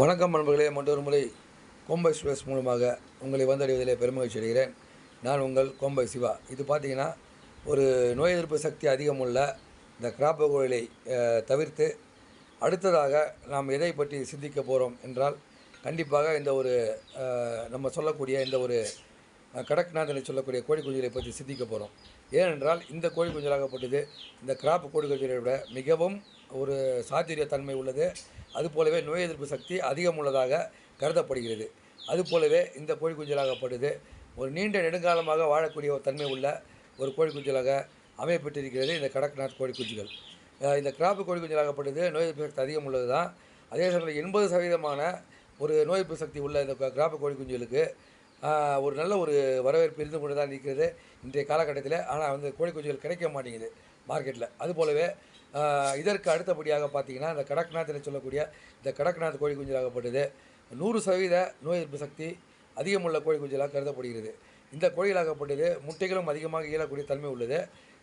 வணக்கம் நண்பர்களே மற்றொரு முறை கோம்பை ஸ்பெஸ் மூலமாக உங்களை வந்தடைவதிலே பெருமகிழ்ச்சி அடைகிறேன். நான் உங்கள் கோம்பை சிவா. இது பார்த்தீங்கன்னா ஒரு நோய் எதிர்ப்பு சக்தி அதிகமுள்ள இந்த கிராப்பகோயிலை தவிர்த்து அடுத்ததாக நாம் எதை பற்றி சிந்திக்க போகிறோம் என்றால் கண்டிப்பாக இந்த ஒரு நம்ம சொல்லக்கூடிய இந்த ஒரு கடக்நாதனை சொல்லக்கூடிய கோழி குஞ்சுகளை பற்றி சிந்திக்க போகிறோம் ஏனென்றால் இந்த கோழி குஞ்சலாகப்பட்டது இந்த கிராப் கோழி குஞ்சுகளை விட மிகவும் ஒரு சாத்திரிய தன்மை உள்ளது. அதுபோலவே நோய் எதிர்ப்பு சக்தி அதிகம் உள்ளதாக கருதப்படுகிறது. அதுபோலவே இந்த கோழி குஞ்சலாகப்படுது. ஒரு நீண்ட நெடுங்காலமாக வாழக்கூடிய ஒரு தன்மை உள்ள ஒரு கோழி குஞ்சலாக அமையப்பட்டிருக்கிறது இந்த கடக்நாத் கோழி குஞ்சுகள். இந்த கிராப்பு கோழி குஞ்சலாகப்படுது நோய் எதிர்ப்பு சக்தி அதிகம் உள்ளது தான் அதே சமயத்தில் எண்பது சதவீதமான ஒரு நோய் எதிர்ப்பு சக்தி உள்ள இந்த கிராப்பு கோழி குஞ்சுகளுக்கு ஒரு நல்ல ஒரு வரவேற்பு இருந்து கொண்டு தான் இருக்கிறது இன்றைய காலகட்டத்தில். ஆனால் வந்து கோழி குஞ்சுகள் கிடைக்க மாட்டேங்குது மார்க்கெட்டில் அதுபோலவே இதற்கு அடுத்தபடியாக பார்த்தீங்கன்னா இந்த கடக்நாத் என்று சொல்லக்கூடிய இந்த கடக்நாத் கோழி குஞ்சலாகப்பட்டது நூறு சதவீத நோய் எதிர்ப்பு சக்தி அதிகமுள்ள கோழி குஞ்சலாக கருதப்படுகிறது. இந்த கோழிகளாகப்பட்டது முட்டைகளும் அதிகமாக ஈழக்கூடிய தன்மை உள்ளது.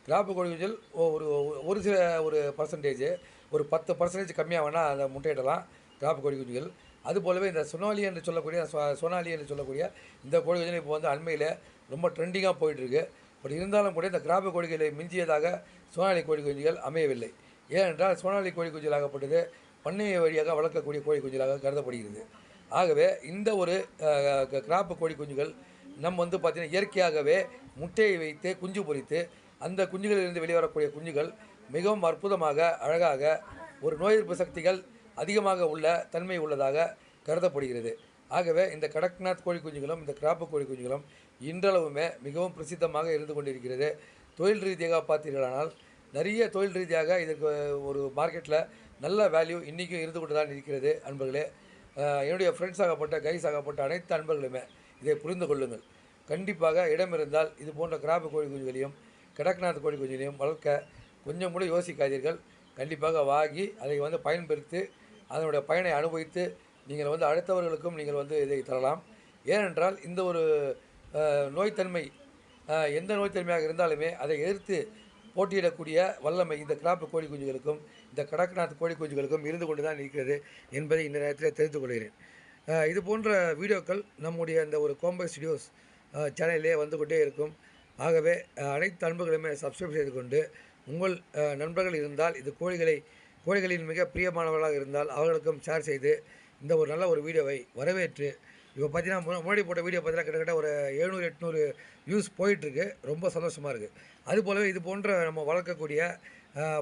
கிராப்பு கோழி குஞ்சல் ஒரு ஒரு சில ஒரு பர்சன்டேஜ் ஒரு பத்து பர்சன்டேஜ் கம்மியாக வேணால் அந்த முட்டையிடலாம் கிராப்பு கோழி குஞ்சுகள் அதுபோலவே இந்த சொனாலி என்று சொல்லக்கூடிய சொ- சோனாலி என்று சொல்லக்கூடிய இந்த கோழி குஞ்சல் இப்போ வந்து அண்மையில் ரொம்ப ட்ரெண்டிங்காக போயிட்டுருக்கு பட் இருந்தாலும் கூட இந்த கிராப்பு கோழிகளை மிஞ்சியதாக சோனாலி கோழி குஞ்சுகள் அமையவில்லை. ஏனென்றால் சோனாலி கோழி குஞ்சுகளாகப்பட்டது பண்ணைய வழியாக வளர்க்கக்கூடிய கோழி குஞ்சுகளாக கருதப்படுகிறது. ஆகவே இந்த ஒரு க- கிராப்பு கோழி குஞ்சுகள் நம்ம வந்து பார்த்திங்கன்னா இயற்கையாகவே முட்டையை வைத்து குஞ்சு பொரித்து அந்த குஞ்சுகளிலிருந்து வெளிவரக்கூடிய குஞ்சுகள் மிகவும் அற்புதமாக அழகாக ஒரு நோய் எதிர்ப்பு சக்திகள் அதிகமாக உள்ள தன்மை உள்ளதாக கருதப்படுகிறது. ஆகவே இந்த கடக்நாத் கோழி குஞ்சுகளும் இந்த கிராப்பு கோழி குஞ்சுகளும் இன்றளவுமே மிகவும் பிரசித்தமாக இருந்து கொண்டிருக்கிறது. தொழில் ரீதியாக பார்த்தீர்களானால் நிறைய தொழில் ரீதியாக இதற்கு ஒரு மார்க்கெட்டில் நல்ல வேல்யூ இன்றைக்கும் இருந்து கொண்டு தான் இருக்கிறது அன்பர்களே. என்னுடைய ஃப்ரெண்ட்ஸ் ஆகப்பட்ட கைஸ் ஆகப்பட்ட அனைத்து அன்பர்களுமே இதை புரிந்து கொள்ளுங்கள். கண்டிப்பாக இடம் இருந்தால் இது போன்ற கிராப்பு கோழி குஞ்சுகளையும் கடக்நாத் கோழி குஞ்சுகளையும் வளர்க்க கொஞ்சம் கூட யோசிக்காதீர்கள். கண்டிப்பாக வாங்கி அதை வந்து பயன்படுத்தி அதனுடைய பயனை அனுபவித்து நீங்கள் வந்து அடுத்தவர்களுக்கும் நீங்கள் வந்து இதை தரலாம். ஏனென்றால் இந்த ஒரு நோய்த்தன்மை எந்த நோய்த்தன்மையாக இருந்தாலுமே அதை எதிர்த்து போட்டியிடக்கூடிய வல்லமை இந்த கிராப்பு கோழி குஞ்சுகளுக்கும் இந்த கடக்நாத் கோழி குஞ்சுகளுக்கும் இருந்து கொண்டு தான் இருக்கிறது என்பதை இந்த நேரத்தில் தெரிந்து கொள்கிறேன். இது போன்ற வீடியோக்கள் நம்முடைய இந்த ஒரு கோம்பை ஸ்டுடியோஸ் சேனலிலே வந்து கொண்டே இருக்கும். ஆகவே அனைத்து அன்புகளுமே சப்ஸ்கிரைப் செய்து கொண்டு உங்கள் நண்பர்கள் இருந்தால் இது கோழிகளை கோழிகளின் மிக பிரியமானவர்களாக இருந்தால் அவர்களுக்கும் ஷேர் செய்து இந்த ஒரு நல்ல ஒரு வீடியோவை வரவேற்று இப்போ பார்த்தீங்கன்னா முன்னாடி போட்ட வீடியோ பார்த்தீங்கன்னா கிட்டத்தட்ட ஒரு எழுநூறு எட்நூறு வியூஸ் போயிட்டுருக்கு. ரொம்ப சந்தோஷமாக இருக்குது அதுபோலவே இது போன்ற நம்ம வளர்க்கக்கூடிய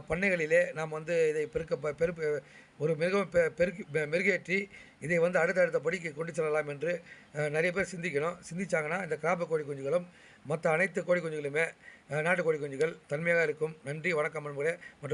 பண்ணைகளிலே நாம் வந்து இதை பெருக்க பெருப்பு ஒரு மிருகம் பெ- பெருக்கி மெருகேற்றி இதை வந்து அடுத்தடுத்த படிக்கு கொண்டு செல்லலாம் என்று நிறைய பேர் சிந்திக்கணும். சிந்திச்சாங்கன்னா இந்த கிராப்ப கோழி குஞ்சுகளும் மற்ற அனைத்து கோழி குஞ்சுகளுமே நாட்டு கோழி குஞ்சுகள் தன்மையாக இருக்கும். நன்றி வணக்கம் நண்பர்களே மற்ற